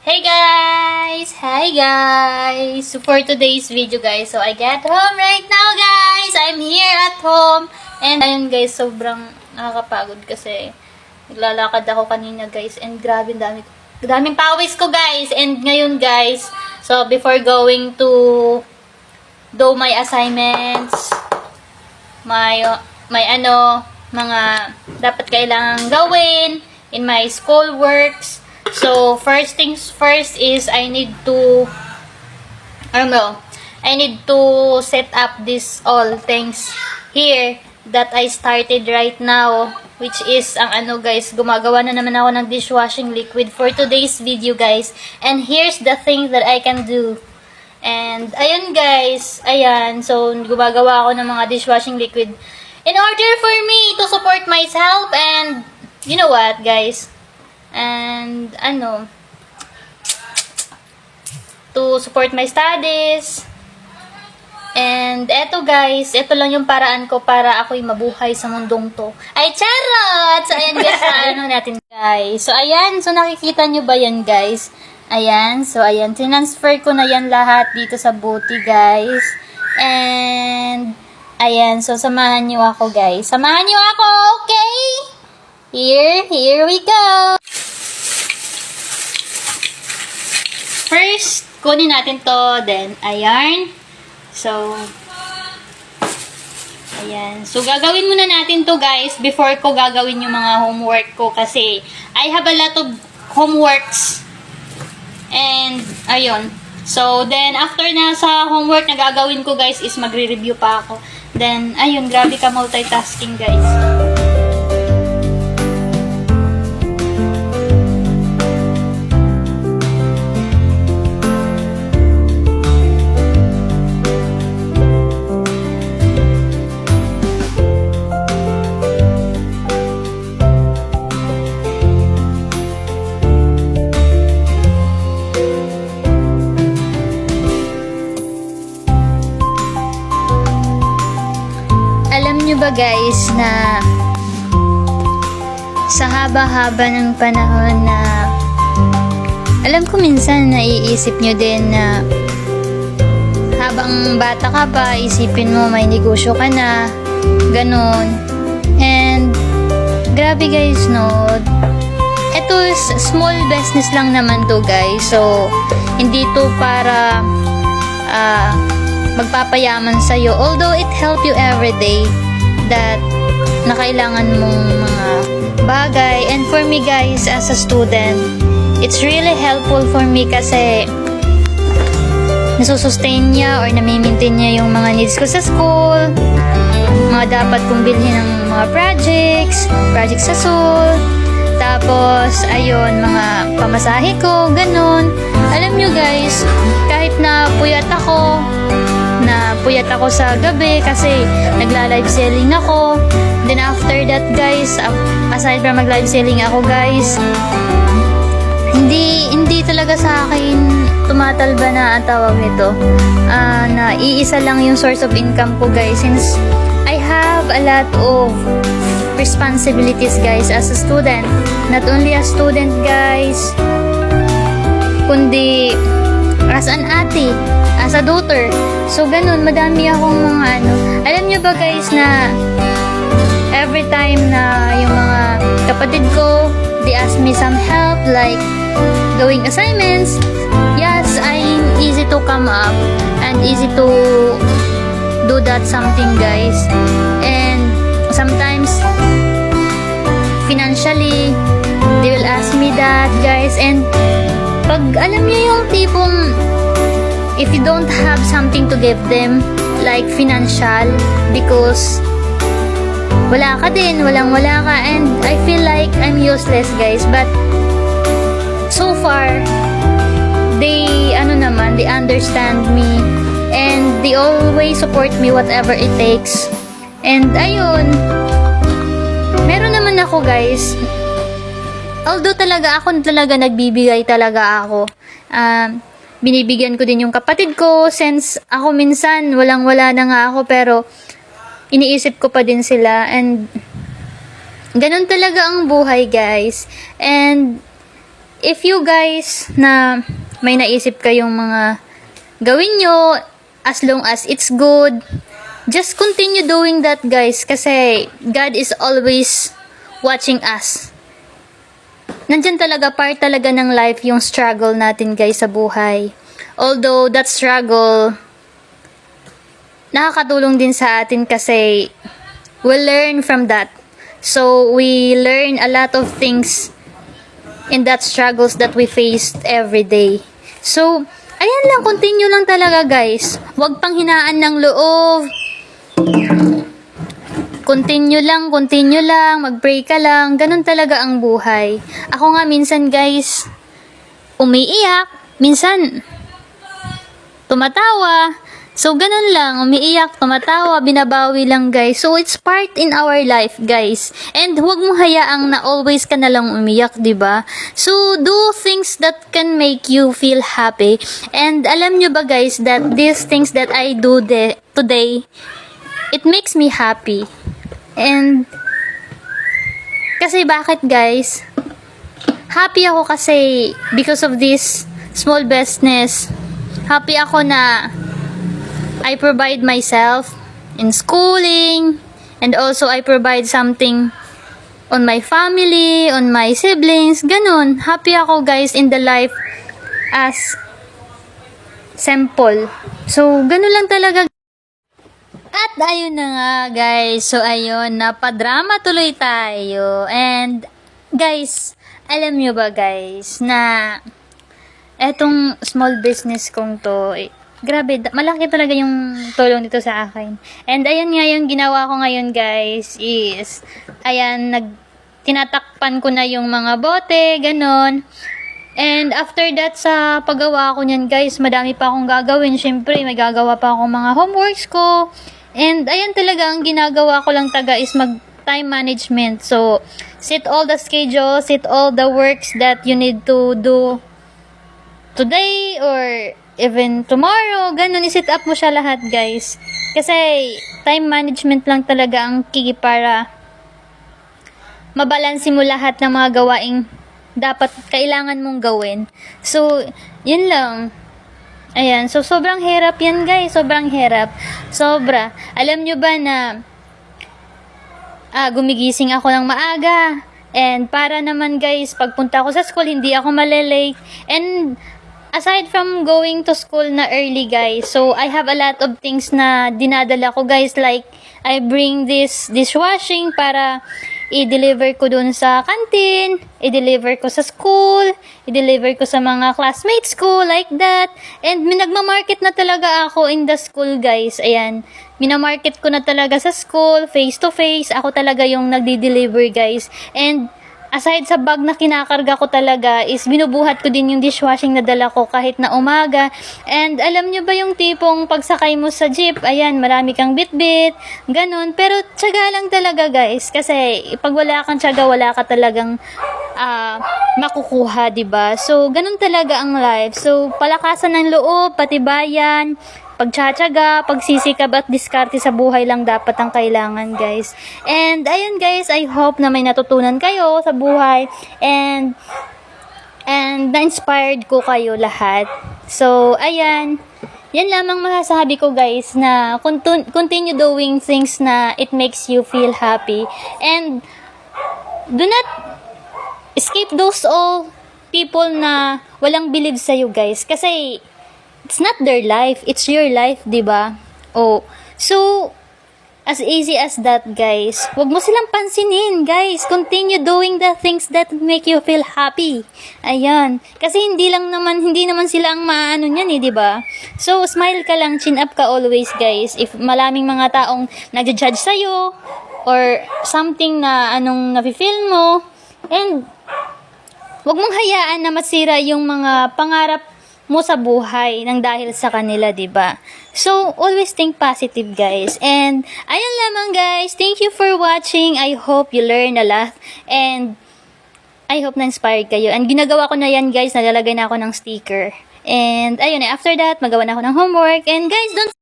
Hey guys! Hi guys! So for today's video guys, so I get home right now guys! I'm here at home! And ayun guys, sobrang nakakapagod kasi naglalakad ako kanina guys and grabe dami daming pawis ko guys! And ngayon guys, so before going to do my assignments, may may ano, mga dapat kailangan gawin in my school works. So, first things first is I need to ano, I need to set up this all things here that I started right now which is ang ano guys, gumagawa na naman ako ng dishwashing liquid for today's video guys. And here's the thing that I can do. And, ayun guys, ayan, so, gumagawa ako ng mga dishwashing liquid in order for me to support myself and, you know what, guys, and, ano, to support my studies, and, eto guys, eto lang yung paraan ko para ako'y mabuhay sa mundong to. Ay, charot! So, ayan guys, ano natin, guys. So, ayan, so nakikita nyo ba yan, guys? Ayan, so ayan, transfer ko na yan lahat dito sa booty, guys. And, ayan, so samahan nyo ako, guys. Samahan nyo ako, okay? Here, here we go. First, kunin natin to, then, ayan. So, ayan. So, gagawin muna natin to, guys, before ko gagawin yung mga homework ko kasi I have a lot of homeworks And, ayun. So, then, after na sa homework na gagawin ko, guys, is magre-review pa ako. Then, ayun, grabe ka multitasking, guys. Guys, na sa haba-haba ng panahon na alam ko minsan naiisip nyo din na habang bata ka pa, isipin mo may negosyo ka na, ganun. And, grabe guys, no? Ito small business lang naman to guys. So, hindi to para ah, magpapayaman sa'yo. Although it help you every day that na kailangan mong mga bagay. And for me guys, as a student, it's really helpful for me kasi nasusustain niya or nami-maintain niya yung mga needs ko sa school, mga dapat kong bilhin ng mga projects, projects sa school, tapos, ayun, mga pamasahe ko, ganun. Alam nyo guys, kahit na puyat ako, puyat ako sa gabi kasi nagla-live selling ako. Then after that guys, aside from mag-live selling ako guys, hindi hindi talaga sa akin tumatalba na ang tawag nito. Ah, na iisa lang yung source of income ko guys since I have a lot of responsibilities guys as a student. Not only a student guys, kundi as an ate, as a daughter. So ganun, madami akong mga ano. Alam niyo ba guys na every time na yung mga kapatid ko, they ask me some help like going assignments. Yes, I'm easy to come up and easy to do that something guys. And sometimes financially, they will ask me that guys. And pag alam niyo yung tipong if you don't have something to give them like financial because wala ka din, walang wala ka and I feel like I'm useless guys. But so far they ano naman they understand me and they always support me whatever it takes. And ayun meron naman ako guys. Although talaga ako talaga nagbibigay talaga ako. Um, binibigyan ko din yung kapatid ko since ako minsan walang wala na nga ako pero iniisip ko pa din sila and ganun talaga ang buhay guys and if you guys na may naisip kayong mga gawin nyo, as long as it's good, just continue doing that guys kasi God is always watching us. Nandyan talaga, part talaga ng life yung struggle natin guys sa buhay. Although that struggle, nakakatulong din sa atin kasi we learn from that. So, we learn a lot of things in that struggles that we faced every day. So, ayan lang, continue lang talaga guys. Huwag pang hinaan ng loob. Continue lang, continue lang, mag-pray ka lang. Ganun talaga ang buhay. Ako nga minsan guys, umiiyak. Minsan, tumatawa. So, ganun lang. Umiiyak, tumatawa, binabawi lang, guys. So, it's part in our life, guys. And huwag mo hayaang na always ka na lang umiyak, ba? So, do things that can make you feel happy. And alam nyo ba, guys, that these things that I do today, it makes me happy. And, kasi bakit, guys? Happy ako kasi because of this small business. Happy ako na I provide myself in schooling and also I provide something on my family, on my siblings, ganun. Happy ako guys in the life as simple. So, ganun lang talaga. At ayun na nga guys. So, ayun, napadrama tuloy tayo. And, guys, alam nyo ba guys, na etong small business kong to, eh, grabe, malaki talaga yung tulong dito sa akin. And ayan nga yung ginawa ko ngayon guys, is, ayan, nag, tinatakpan ko na yung mga bote, ganon. And after that, sa paggawa ko niyan guys, madami pa akong gagawin. Siyempre, may gagawa pa akong mga homeworks ko. And ayan talaga, ang ginagawa ko lang taga is mag time management. So, set all the schedule, set all the works that you need to do today or even tomorrow, ganun, i-set up mo siya lahat, guys. Kasi, time management lang talaga ang key para mabalansi mo lahat ng mga gawaing dapat kailangan mong gawin. So, yun lang. Ayan. So, sobrang hirap yan, guys. Sobrang hirap. Sobra. Alam nyo ba na ah, gumigising ako ng maaga. And para naman guys, pagpunta ko sa school, hindi ako malilate. And aside from going to school na early guys, so I have a lot of things na dinadala ko guys. Like, I bring this dishwashing para i-deliver ko dun sa canteen, i-deliver ko sa school, i-deliver ko sa mga classmates ko, like that. And minagmamarket na talaga ako in the school, guys. Ayan. Minamarket ko na talaga sa school, face to face. Ako talaga yung nagdi-deliver, guys. And aside sa bag na kinakarga ko talaga is binubuhat ko din yung dishwashing na dala ko kahit na umaga. And alam nyo ba yung tipong pagsakay mo sa jeep, ayan, marami kang bitbit, ganun. Pero tsaga lang talaga guys. Kasi pag wala kang tsaga, wala ka talagang ah, makukuha, 'di ba So, ganun talaga ang life. So, palakasan ng loob, patibayan, pagtsatsaga, pagsisikap at diskarte sa buhay lang dapat ang kailangan, guys. And, ayun guys, I hope na may natutunan kayo sa buhay. And, and na-inspired ko kayo lahat. So, ayan. Yan lamang masasabi ko guys na continu- continue doing things na it makes you feel happy. And, do not escape those all people na walang believe sa'yo guys. Kasi, it's not their life, it's your life, 'di ba? Oh. So as easy as that, guys. Huwag mo silang pansinin, guys. Continue doing the things that make you feel happy. Ayan. Kasi hindi lang naman hindi naman sila ang maano niyan eh, 'di ba? So smile ka lang, chin up ka always, guys. If malaming mga taong nagja-judge sa or something na anong nafi-feel mo and Huwag mong hayaan na masira yung mga pangarap mo sa buhay nang dahil sa kanila, 'di ba? So, always think positive, guys. And ayun lamang, guys. Thank you for watching. I hope you learn a lot and I hope na-inspired kayo. And ginagawa ko na yan, guys. Nalalagay na ako ng sticker. And ayun, eh, after that, magawa na ako ng homework. And guys, don't